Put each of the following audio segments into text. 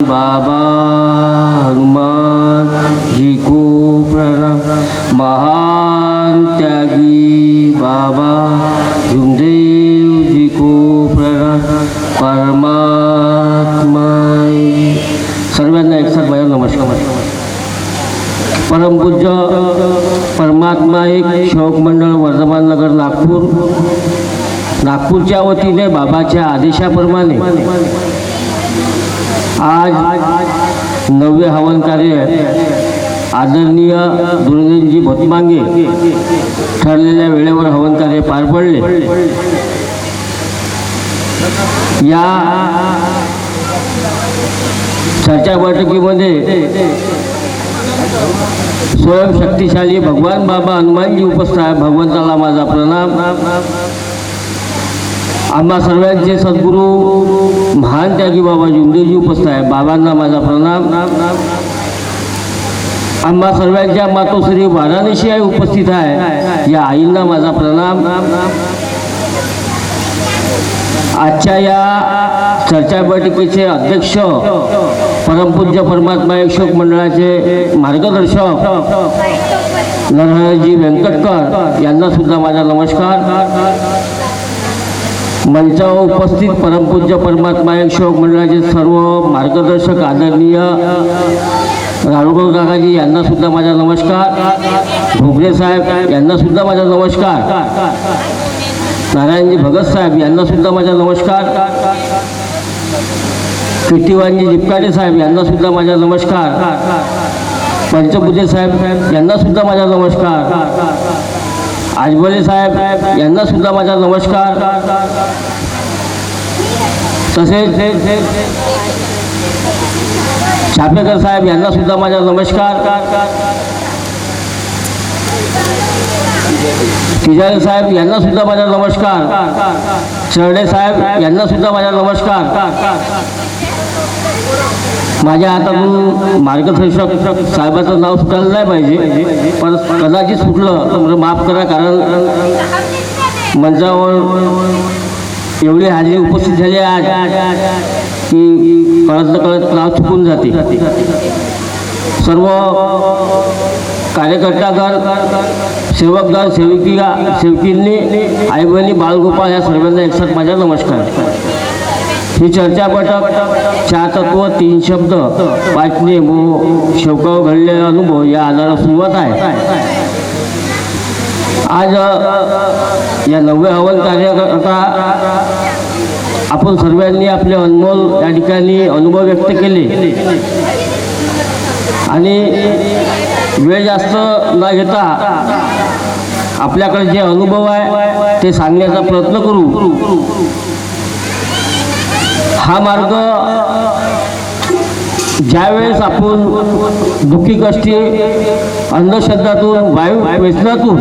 बाबा हनुमान जी को प्रणाम। महान त्यागी बाबा भीमदेव जी को प्रणाम। परमात्मा सर्वांना एकसाथ माझा नमस्कार परमपूज्य परमात्मा एक शोक मंडळ वर्धमान नगर नागपूर। नागपूरच्या वतीने बाबाच्या आदेशाप्रमाणे आज नववे हवन कार्य आदरणीय दुर्गेशजी भोतमांगे ठरलेल्या वेळेवर हवन कार्य पार पडले. या चर्चा बैठकीमध्ये स्वयंशक्तिशाली भगवान बाबा हनुमानजी उपस्थित आहे भगवंताला माझा प्रणाम. आम्हा सर्वांचे सद्गुरू महान त्यागी बाबा जुंदेजी उपस्थित आहे बाबांना माझा प्रणाम. आम्हा सर्वांच्या मातोश्री वाराणसी आई उपस्थित आहे. या आईंना माझा प्रणाम. आजच्या या चर्चा बैठकीचे अध्यक्ष परमपूज्य परमात्मा एकशोक मंडळाचे मार्गदर्शक नरहरजी व्यंकटकर यांना सुद्धा माझा नमस्कार. मंचावर उपस्थित परमपूज्य परमात्मा एक शोक मंडळाचे सर्व मार्गदर्शक आदरणीय राळुगड काकाजी यांना सुद्धा माझा नमस्कार. भोगले साहेब यांना सुद्धा माझा नमस्कार. नारायणजी भगत साहेब यांना सुद्धा माझा नमस्कार. किट्टीवानजी जिपकाटे साहेब यांना सुद्धा माझा नमस्कार. पंचपूजे साहेब यांना सुद्धा माझा नमस्कार. आजबले साहेब यांना सुद्धा माझा नमस्कार. तसेच छापेकर साहेब यांना सुद्धा माझा नमस्कार. तिजारे साहेब यांना सुद्धा माझा नमस्कार. चरडे साहेब यांना सुद्धा माझा नमस्कार. माझ्या हातातून मार्गदर्शक साहेबाचं नाव सुटायला नाही पाहिजे. पण कदाचित सुटलं तर माफ करा कारण मंचावर एवढी हाजरी उपस्थित झाली आज की कळत कळत नाव चुकून जाते. सर्व कार्यकर्तागण सेवकगण सेवकी सेवकींनी आई बहिणी बालगोपाळ या सर्वांना एकसाथ माझा नमस्कार. ही चर्चापटक चार तत्व तीन शब्द. वाचणे व शेवकाव घडलेला अनुभव या आधारावर सुरुवात आहे. आज या नवव्या हवन कार्यकर्ता आपण सर्वांनी आपले अनमोल या ठिकाणी अनुभव व्यक्त केले. आणि वेळ जास्त न घेता आपल्याकडे जे अनुभव आहे ते सांगण्याचा प्रयत्न करू. हा मार्ग ज्यावेळेस आपण दुःखी कष्टी अंधश्रद्धातून वायू व्यसनातून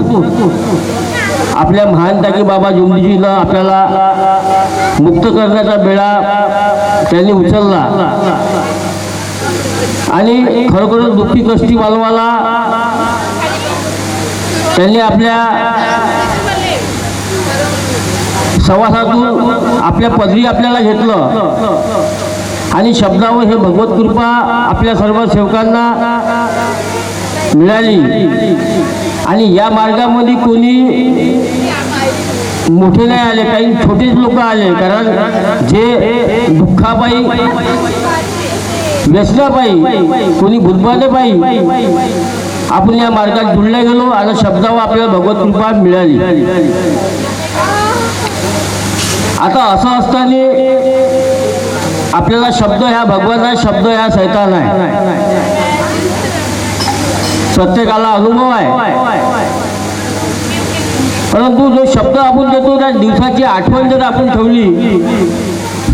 आपल्या महान त्यागी बाबा जुंदीजीनं आपल्याला मुक्त करण्याचा बेळा त्यांनी उचलला. आणि खरोखरच दुःखी कष्टी वालवाला त्यांनी आपल्या सवासातून आपल्या पदरी आपल्याला घेतलं. आणि शब्दावर हे भगवत कृपा आपल्या सर्व सेवकांना मिळाली. आणि या मार्गामध्ये कोणी मोठे नाही आले काही छोटेच लोक आले. कारण जे दुःखापायी व्यसनापायी कोणी भूतबाधेपायी आपण या मार्गात जुळल्या गेलो आणि शब्दावर आपल्याला भगवत कृपा मिळाली. आता असं असताना आपल्याला शब्द ह्या भगवान आहे शब्द ह्या सैतान आहे प्रत्येकाला अनुभव आहे परंतु जो शब्द आपण देतो त्या दिवसाची आठवण जर आपण ठेवली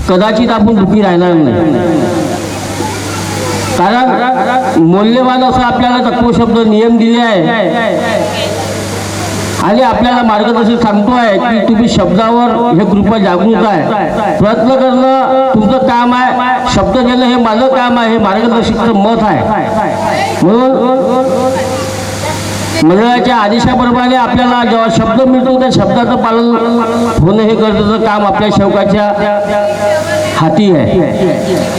कदाचित आपण दुखी राहणार नाही कारण मौल्यवान असं आपल्याला तत्व शब्द नियम दिले आहे आणि आपल्याला मार्गदर्शक सांगतो आहे की तुम्ही शब्दावर हे कृपा जागृत आहे. प्रयत्न करणं तुमचं काम आहे. शब्द घेणं हे माझं काम आहे. हे मार्गदर्शकचं मत आहे. म्हणून मंडळाच्या आदेशाप्रमाणे आपल्याला जेव्हा शब्द मिळतो त्या शब्दाचं पालन होणं हे गरजेचं काम आपल्या शेवकाच्या हाती आहे.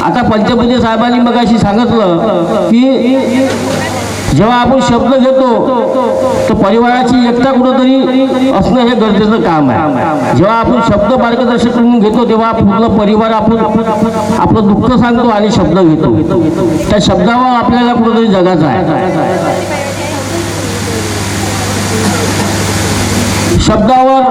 आता पंचपती साहेबांनी मग अशी सांगितलं की जेव्हा आपण शब्द घेतो तर परिवाराची एकता कुठंतरी असणं हे गरजेचं काम आहे. जेव्हा आपण शब्द मार्गदर्शक म्हणून घेतो तेव्हा पूर्ण परिवार आपण आपलं दुःख सांगतो आणि शब्द घेतो. त्या शब्दावर आपल्याला कुठंतरी जगायचं आहे. शब्दावर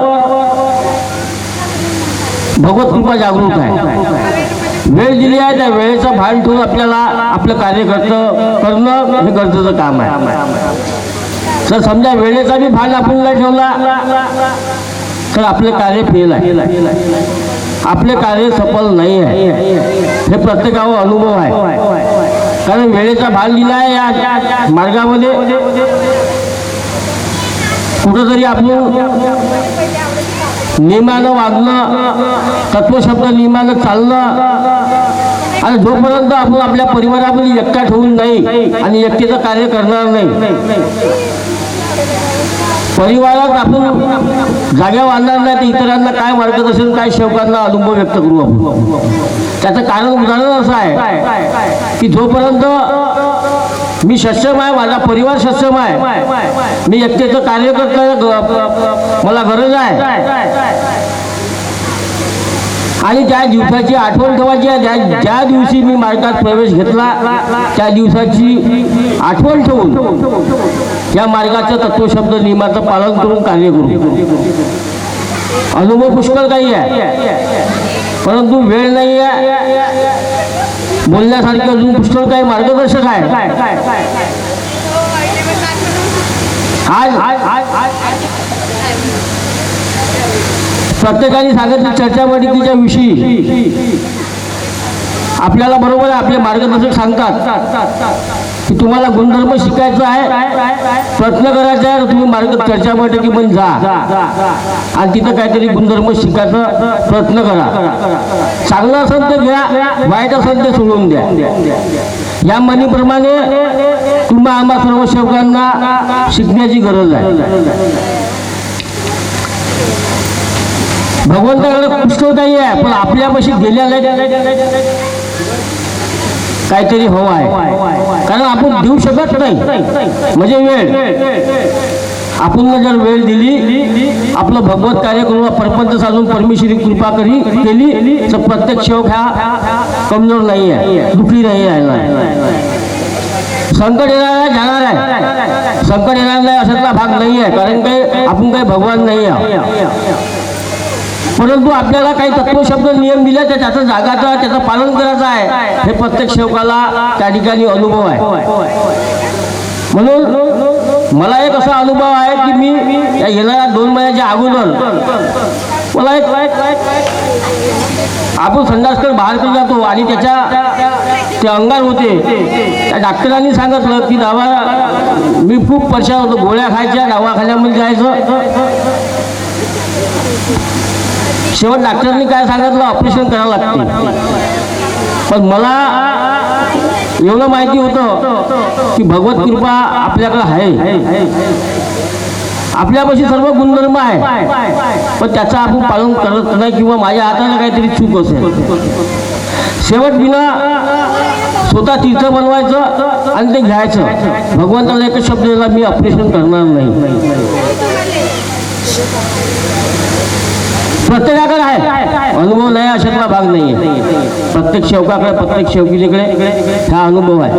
भगवत कृपा जागृत आहे. वेळ दिली आहे त्या वेळेचं भान ठेवून आपल्याला आपलं कार्य करतं करणं हे गरजेचं काम आहे. तर समजा वेळेचा बी भान आपण नाही ठेवला तर आपले कार्य फेल आहे. आपले कार्य सफल नाही आहे. हे प्रत्येकावर अनुभव आहे. कारण वेळेचा भान दिला आहे या मार्गामध्ये. कुठंतरी आपण नियमानं वागणं तत्वशब्द नियमानं चालणं आणि जोपर्यंत आपण आपल्या परिवारामध्ये एकटा ठेवून नाही आणि एकटीचं कार्य करणार नाही परिवारात आपण जाग्या वाढणार नाही तर इतरांना काय मार्गदर्शन काय शेवकांना अनुभव व्यक्त करू आपण. त्याचं कारण उदाहरण असं आहे की जोपर्यंत मी सक्षम आहे माझा परिवार सक्षम आहे. मी एकटेचं कार्य करता मला गरज आहे. आणि त्या दिवसाची आठवण ठेवायची आहे ज्या ज्या दिवशी मी मार्गात प्रवेश घेतला त्या दिवसाची आठवण ठेवून या मार्गाचं तत्वशब्द नियमाचं पालन करून कार्य करू. अनुभव पुष्कळ काही आहे. परंतु वेळ नाही आहे. बोलण्यासारखं अजून पुष्कळ काही मार्गदर्शक आहे. आज प्रत्येकाने सांगितलं चर्चा बैठकीच्या विषयी. आपल्याला बरोबर आहे आपले मार्गदर्शक सांगतात. की तुम्हाला गुणधर्म शिकायचा आहे. प्रयत्न करायचा आहे तुम्ही मार्ग चर्चा बैठकीमध्ये जा. आणि तिथं काहीतरी गुणधर्म शिकायचा प्रयत्न करा. चांगलं असेल तर घ्या वाईट असेल ते सोडून द्या. या म्हणीप्रमाणे तुम्हा आम्हा सर्व सेवकांना शिकण्याची गरज आहे. भगवंताकडे पुष्कळ काही आहे पण आपल्यापाशी गेल्या काहीतरी हवं आहे. कारण आपण देऊ शकत नाही. म्हणजे वेळ. आपण जर वेळ दिली आपलं भगवत कार्य करून परपंच चालून परमेश्वरी कृपा करी केली तर प्रत्येक शेवक हा हो कमजोर नाही आहे दुखी नाही आहे संकट येणार आहे जाणार आहे. संकट येणार नाही अशातला भाग नाही आहे कारण काही आपण काही भगवान नाही आहे परंतु आपल्याला काही तत्वशब्द नियम दिले तर त्याचा जागाचं त्याचं पालन करायचं आहे. हे प्रत्येक सेवकाला त्या ठिकाणी अनुभव आहे. म्हणून मला एक असा अनुभव आहे की मी या येणाऱ्या दोन महिन्याच्या अगोदर मला एक आपण संडासकर बाहेर जातो आणि त्याच्या ते अंगार होते. त्या डॉक्टरांनी सांगितलं की दावा मी खूप परेशान होतो. गोळ्या खायच्या दवाखान्यामध्ये जायचं. शेवट डॉक्टरांनी काय सांगितलं? ऑपरेशन करावं लागते. पण मला एवढं माहिती होतं की भगवत कृपा आपल्याकडे आहे. आपल्यापाशी सर्व गुणधर्म आहे. पण त्याचं आपण पालन करत नाही किंवा माझ्या हाताने काहीतरी चूक असेल. शेवट बिना स्वतः तीर्थ बनवायचं आणि ते घ्यायचं. भगवंताला एकच शब्द मी ऑपरेशन करणार नाही. प्रत्येकाकडे आहे. अनुभव नाही अशातला भाग नाही आहे प्रत्येक शेवकाकडे प्रत्येक शेवकीकडे हा अनुभव आहे.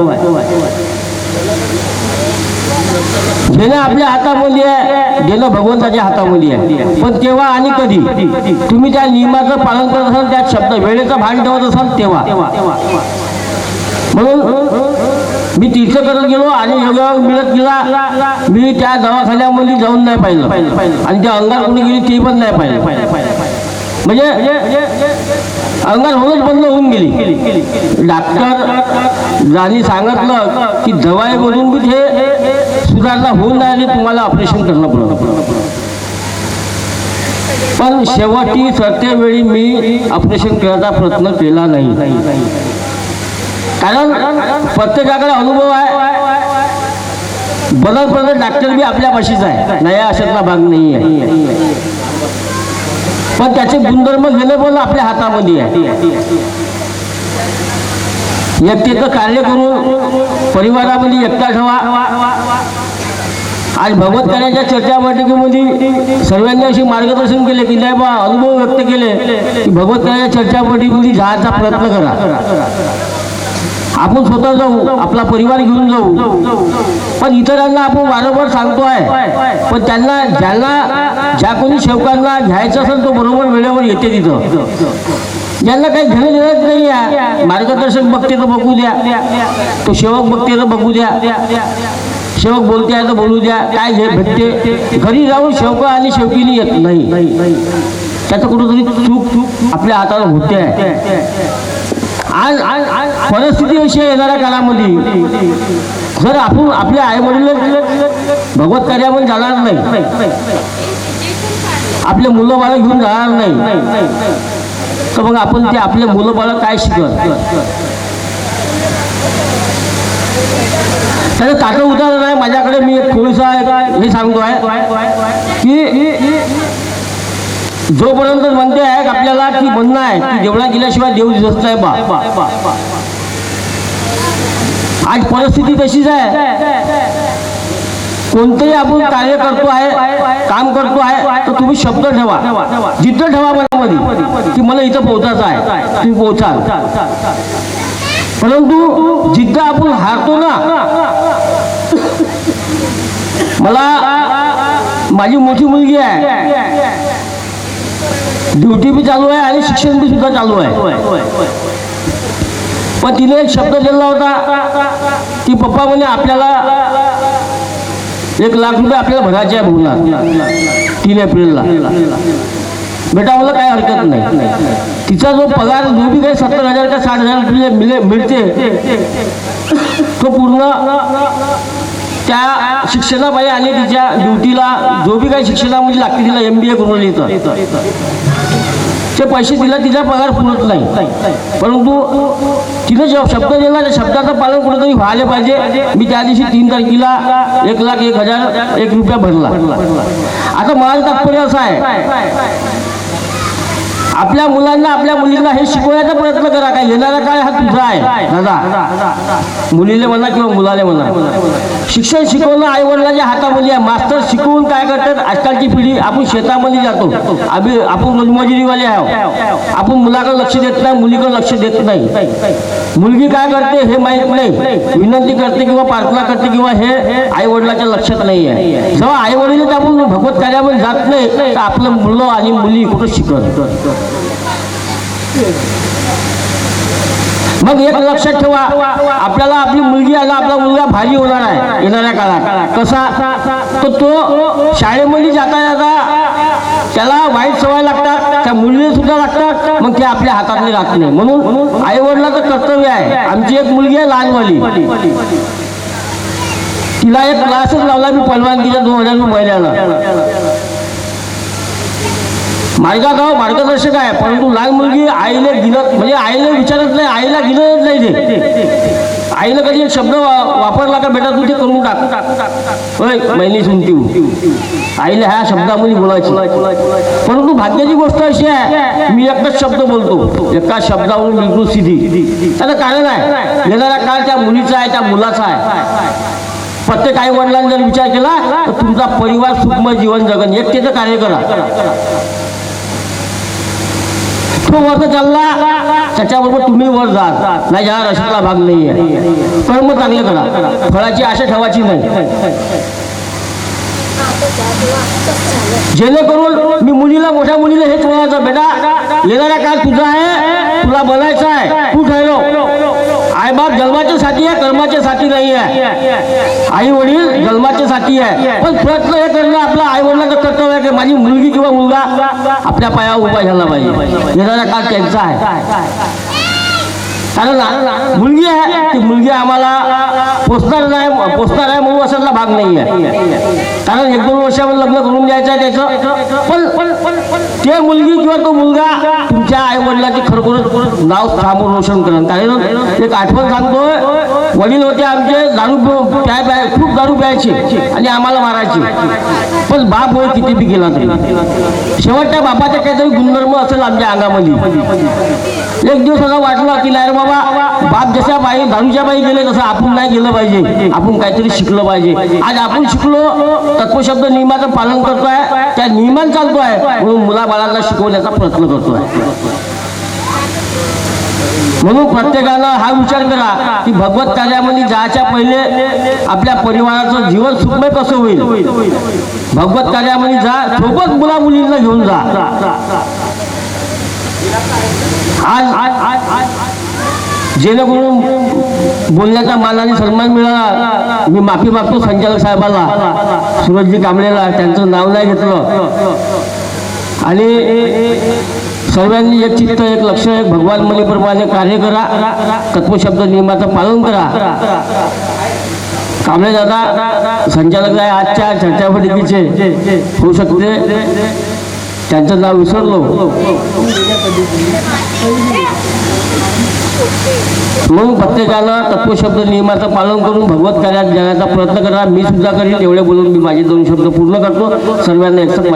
घेणं आपल्या हातामध्ये आहे गेलं भगवंताच्या हातामध्ये आहे. पण तेव्हा आणि कधी? तुम्ही त्या नियमाचं पालन करत असाल त्या शब्द वेळेचं भान ठेवत असाल तेव्हा. म्हणून मी तिथं करत गेलो आणि योगावर मिळत गेला. मी त्या दवाखान्यामध्ये जाऊन नाही पाहिलं. आणि त्या अंगार कोणी गेली ते पण नाही पाहिलं. म्हणजे अंगार होऊनच बंद होऊन गेली. डॉक्टर ज्यांनी सांगितलं की दवाई म्हणून बी हे सुधारणा होऊन राहिली तुम्हाला ऑपरेशन करणं पडलं. पण शेवटी सत्यवेळी मी ऑपरेशन करायचा प्रयत्न केला नाही. कारण प्रत्येकाकडे अनुभव आहे. बदल बदल डॉक्टर बी आपल्या पाशीच आहे. नया अशातला भाग नाही आहे पण त्याचे गुणधर्म घेणं पण आपल्या हातामध्ये आहे. एकतेचं कार्य करून परिवारामध्ये एकता ठेवा. आज भगवत कार्याच्या चर्चा बैठकीमध्ये सर्वांनी असे मार्गदर्शन केले की नाही बा? अनुभव व्यक्त केले. की भगवत कार्याच्या चर्चा बैठकीमध्ये जायचा प्रयत्न करा. आपण स्वतः जाऊ आपला परिवार घेऊन जाऊ. पण इतरांना आपण वारंवार सांगतो आहे पण त्यांना ज्यांना ज्या कोणी शेवकांना घ्यायचं असेल तो बरोबर वेळेवर येते तिथं. ज्यांना काही घेणं देणंच नाही आहे मार्गदर्शक बघते तर बघू द्या. तो सेवक बघते तर बघू द्या. सेवक बोलते आहे तर बोलू द्या. काय घे भेटते? घरी जाऊन शेवक आणि शेवकीने येत नाही. त्याचं कुठंतरी चूक चूक आपल्या हाताला होते. आहे आज आज परिस्थिती अशी येणाऱ्या काळामध्ये जर आपण आपल्या आई वडील भगवत कार्यामध्ये जाणार नाही आपले मुलं बाळ घेऊन जाणार नाही तर मग आपण ते आपले मुलं बाळा काय शिकत त्याचं ताटं उदाहरण आहे माझ्याकडे मी एक थोडंसं एक हे सांगतो आहे की जोपर्यंत म्हणते आहे आपल्याला की म्हणणं आहे की जेवढा गेल्याशिवाय देव दिसत नाही बा. आज परिस्थिती तशीच आहे. कोणतंही आपण कार्य करतो आहे काम करतो आहे तर तुम्ही शब्द ठेवा. जिद्द ठेवा मनामध्ये की मला इथं पोहोचायचं आहे. तुम्ही पोहोचाल. परंतु जिद्द आपण हारतो ना मला माझी मोठी मुलगी आहे. ड्युटी बी चालू आहे आणि शिक्षण बी सुद्धा चालू आहे. पण तिने एक शब्द दिला होता की पप्पा म्हणे आपल्याला एक लाख रुपये आपल्याला भरायचे आहे भाऊला तीन एप्रिलला. बेटा मला काय हरकत नाही. तिचा जो पगार जो बी काही सत्तर हजार का साठ हजार रुपये मिळते. तो पूर्ण त्या शिक्षणापायी आणि तिच्या ड्युटीला जो बी काही शिक्षणामध्ये लागते तिला एम बी ए करून येतं ते पैसे दिला तिचा पगार पुरत नाही. परंतु तिने जेव्हा शब्द दिला त्या शब्दाचं पालन कुठेतरी व्हायला पाहिजे. मी त्या दिवशी तीन तारखेला एक लाख एक हजार एक रुपया भरला. आता माझं तात्पर्य असं आहे आपल्या मुलांना आपल्या मुलींना हे शिकवण्याचा प्रयत्न करा. काय येणारा काय हा तुझा आहे. दादा मुलीले म्हणा किंवा मुलाले म्हणा. शिक्षण शिकवणं आई वडिलांच्या हातामध्ये आहे. मास्टर शिकवून काय करतात? आजकालची पिढी आपण शेतामध्ये जातो. आम्ही आपण रोजमजुरीवाले आहोत. आपण मुलाकडे लक्ष देत नाही मुलीकडे लक्ष देत नाही. मुलगी काय करते हे माहीत नाही. विनंती करते किंवा प्रार्थना करते किंवा हे आई वडिलाच्या लक्षात नाही आहे जेव्हा आई वडील आपण भगवत कार्यामध्ये जात नाही तर आपलं मुलं आणि मुली कुठं शिकत? मग एक लक्षात ठेवा आपल्याला आपली मुलगी आला आपला मुलगा भाजी होणार आहे येणाऱ्या काळात. कसा? तर तो शाळेमध्ये जाता जाता त्याला वाईट सवय लागतात त्या मुलीला सुद्धा लागतात मग ते आपल्या हातातले राहत नाही. म्हणून आई वडिलाचं कर्तव्य आहे आमची एक मुलगी आहे लहानवाली. तिला एक क्लासच लावला मी परवानगीच्या दोन हजार महिन्याला. मार्गागाव मार्गदर्शक आहे परंतु लहान मुलगी आईला दिलं म्हणजे आईला विचारत नाही आईला गिनत नाही ते. आईनं कधी एक शब्द वा- वापरला का बेटा तू ते करून टाक. होय महिने सुनती आईला ह्या शब्दामध्ये बोलायची. परंतु भाग्याची गोष्ट अशी आहे मी एकच शब्द बोलतो. एका शब्दावरून बिलकुल सिधी त्याचं कारण आहे येणारा काळ त्या मुलीचा आहे त्या मुलाचा आहे. प्रत्येक आई वडिलांनी जर विचार केला तर तुमचा परिवार सुखमय जीवन जगन. एकटेचं कार्य करा. तो वर चालला त्याच्याबरोबर तुम्ही वर जा. नाही या रस्त्याला भाग नाही आहे कर्म चांगले करा. फळाची आशा ठेवायची नाही. जेणेकरून मी मुलीला मोठ्या मुलीला हेच म्हणायचं बेटा येणारा काळ तुझा आहे. तुला बनायचं आहे. तू ठरव. आईबाप जन्माच्या साठी आहे कर्माच्या साठी नाही आहे. आई वडील जन्माच्या साठी आहे. पण प्रयत्न हे करणं आपलं आई वडिलांचं कर्तव्य आहे की माझी मुलगी किंवा मुलगा आपल्या पायावर उभा झाला पाहिजे. येणारा काळ त्यांचा आहे. कारण मुलगी आहे. ती मुलगी आम्हाला पोचणार नाही पोचणार आहे म्हणून असायला भाग नाही आहे कारण एक दोन वर्षामध्ये लग्न करून द्यायचं आहे त्याचं. पण ते मुलगी किंवा तो मुलगा तुमच्या आई वडिलाची खरोखरच नाव सामोर रोशन करण कारण एक आठवण सांगतोय वडील होते आमचे दारू पिऊ- प्याय प्याय खूप दारू प्यायचे आणि आम्हाला मारायचे. पण बाप होय किती बी गेला तरी. शेवटच्या बापाचा काहीतरी गुणधर्म असेल आमच्या अंगामध्ये. एक दिवस असं वाटलं की नाही बाबा बाप जशा बाई दारूच्या बाई गेले तसं आपण नाही गेलं पाहिजे. आपण काहीतरी शिकलं पाहिजे. आज आपण शिकलो तत्वशब्द नियमाचं पालन करतोय त्या नियमान चालतोय म्हणून मुलाबाळांना शिकवण्याचा प्रयत्न करतोय. म्हणून प्रत्येकानं हा विचार करा की भगवत कार्यामध्ये जायच्या पहिले आपल्या परिवाराचं जीवन सुखमय कसं होईल? भगवत कार्यामध्ये जा सोबत मुला मुलींना घेऊन जा. आज आज आज आज जेणेकरून बोलण्याचा मानाने सन्मान मिळाला. मी माफी मागतो संचालक साहेबाला. सुरजजी कांबळेला. त्यांचं नाव नाही घेतलं. आणि सर्वांनी एक चित्त एक लक्ष एक भगवान मुलीप्रमाणे कार्य करा. तत्वशब्द नियमाचं पालन करा. कांबळे दादा संचालक आहे आजच्या चर्चा होऊ शकते. त्यांचं नाव विसरलो. मग प्रत्येकानं तत्वशब्द नियमाचं पालन करून भगवत कार्यात जाण्याचा प्रयत्न करा मी सुद्धा करेन एवढे बोलून मी माझे दोन शब्द पूर्ण करतो. सर्वांना एकसाथ माझ्या